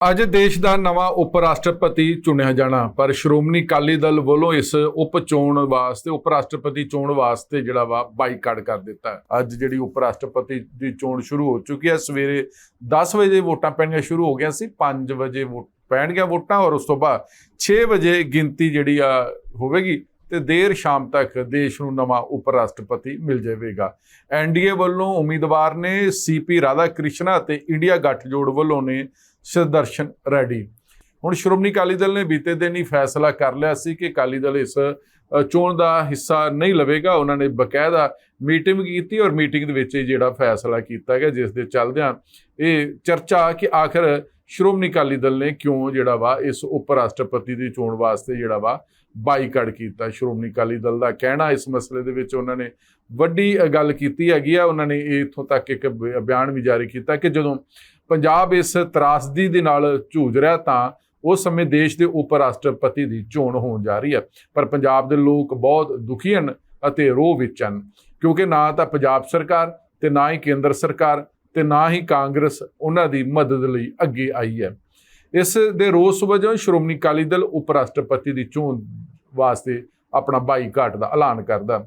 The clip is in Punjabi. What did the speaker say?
ਅੱਜ ਦੇਸ਼ ਦਾ ਨਵਾਂ ਉਪ ਰਾਸ਼ਟਰਪਤੀ ਚੁਣਿਆ ਜਾਣਾ, ਪਰ ਸ਼੍ਰੋਮਣੀ ਅਕਾਲੀ ਦਲ ਵੱਲੋਂ ਇਸ ਉਪ ਚੋਣ ਵਾਸਤੇ ਉਪ ਰਾਸ਼ਟਰਪਤੀ ਚੋਣ ਵਾਸਤੇ ਜਿਹੜਾ ਵਾ ਬਾਈਕਾਟ ਕਰ ਦਿੱਤਾ। ਅੱਜ ਜਿਹੜੀ ਉਪ ਰਾਸ਼ਟਰਪਤੀ ਦੀ ਚੋਣ ਸ਼ੁਰੂ ਹੋ ਚੁੱਕੀ ਹੈ, ਸਵੇਰੇ 10 ਵਜੇ ਵੋਟਾਂ ਪੈਣੀਆਂ ਸ਼ੁਰੂ ਹੋ ਗਿਆ ਸੀ 5 ਵਜੇ ਵੋਟ ਪੈਣਗੀਆਂ ਵੋਟਾਂ ਔਰ ਉਸ ਤੋਂ ਬਾਅਦ 6 ਵਜੇ ਗਿਣਤੀ ਜਿਹੜੀ ਆ ਹੋਵੇਗੀ ਤੇ ਦੇਰ ਸ਼ਾਮ ਤੱਕ ਦੇਸ਼ ਨੂੰ ਨਵਾਂ ਉਪ ਰਾਸ਼ਟਰਪਤੀ ਮਿਲ ਜਾਵੇਗਾ। ਐਨਡੀਏ ਵੱਲੋਂ ਉਮੀਦਵਾਰ ਨੇ ਸੀਪੀ ਰਾਧਾ ਕ੍ਰਿਸ਼ਨਾ ਅਤੇ ਇੰਡੀਆ ਗੱਠਜੋੜ ਵੱਲੋਂ ਨੇ ਸੁਦਰਸ਼ਨ ਰੈਡੀ। ਹੁਣ ਸ਼੍ਰੋਮਣੀ ਅਕਾਲੀ ਦਲ ਨੇ ਬੀਤੇ ਦਿਨ ਹੀ ਫੈਸਲਾ ਕਰ ਲਿਆ ਸੀ ਕਿ ਅਕਾਲੀ ਦਲ ਇਸ ਚੋਣ ਦਾ ਹਿੱਸਾ ਨਹੀਂ ਲਵੇਗਾ। ਉਹਨਾਂ ਨੇ ਬਕਾਇਦਾ ਮੀਟਿੰਗ ਕੀਤੀ ਔਰ ਮੀਟਿੰਗ ਦੇ ਵਿੱਚ ਇਹ ਜਿਹੜਾ ਫੈਸਲਾ ਕੀਤਾ ਗਿਆ, ਜਿਸ ਦੇ ਚੱਲਦਿਆਂ ਇਹ ਚਰਚਾ ਕਿ ਆਖਰ ਸ਼੍ਰੋਮਣੀ ਅਕਾਲੀ ਦਲ ਨੇ ਕਿਉਂ ਜਿਹੜਾ ਵਾ ਇਸ ਉਪ ਰਾਸ਼ਟਰਪਤੀ ਦੀ ਚੋਣ ਵਾਸਤੇ ਜਿਹੜਾ ਵਾ ਬਾਈਕਾਟ ਕੀਤਾ। ਸ਼੍ਰੋਮਣੀ ਅਕਾਲੀ ਦਲ ਦਾ ਕਹਿਣਾ ਇਸ ਮਸਲੇ ਦੇ ਵਿੱਚ ਉਹਨਾਂ ਨੇ ਵੱਡੀ ਗੱਲ ਕੀਤੀ ਹੈਗੀ ਆ। ਉਹਨਾਂ ਨੇ ਇਹ ਇੱਥੋਂ ਤੱਕ ਇੱਕ ਬਿਆਨ ਵੀ ਜਾਰੀ ਕੀਤਾ ਕਿ ਜਦੋਂ ਪੰਜਾਬ ਇਸ ਤਰਾਸਦੀ ਦੇ ਨਾਲ ਜੂਝ ਰਿਹਾ ਤਾਂ ਉਸ ਸਮੇਂ ਦੇਸ਼ ਦੇ ਉਪ ਰਾਸ਼ਟਰਪਤੀ ਦੀ ਚੋਣ ਹੋਣ ਜਾ ਰਹੀ ਹੈ। ਪਰ ਪੰਜਾਬ ਦੇ ਲੋਕ ਬਹੁਤ ਦੁਖੀ ਹਨ ਅਤੇ ਰੋਹ ਵਿੱਚ ਹਨ, ਕਿਉਂਕਿ ਨਾ ਤਾਂ ਪੰਜਾਬ ਸਰਕਾਰ ਤੇ ਨਾ ਹੀ ਕੇਂਦਰ ਸਰਕਾਰ ਤੇ ਨਾ ਹੀ ਕਾਂਗਰਸ ਉਹਨਾਂ ਦੀ ਮਦਦ ਲਈ ਅੱਗੇ ਆਈ ਹੈ। ਇਸ ਦੇ ਰੋਸ ਵਜੋਂ ਸ਼੍ਰੋਮਣੀ ਅਕਾਲੀ ਦਲ ਉਪ ਰਾਸ਼ਟਰਪਤੀ ਦੀ ਚੋਣ ਵਾਸਤੇ ਆਪਣਾ ਬਾਈਕਾਟ ਦਾ ਐਲਾਨ ਕਰਦਾ।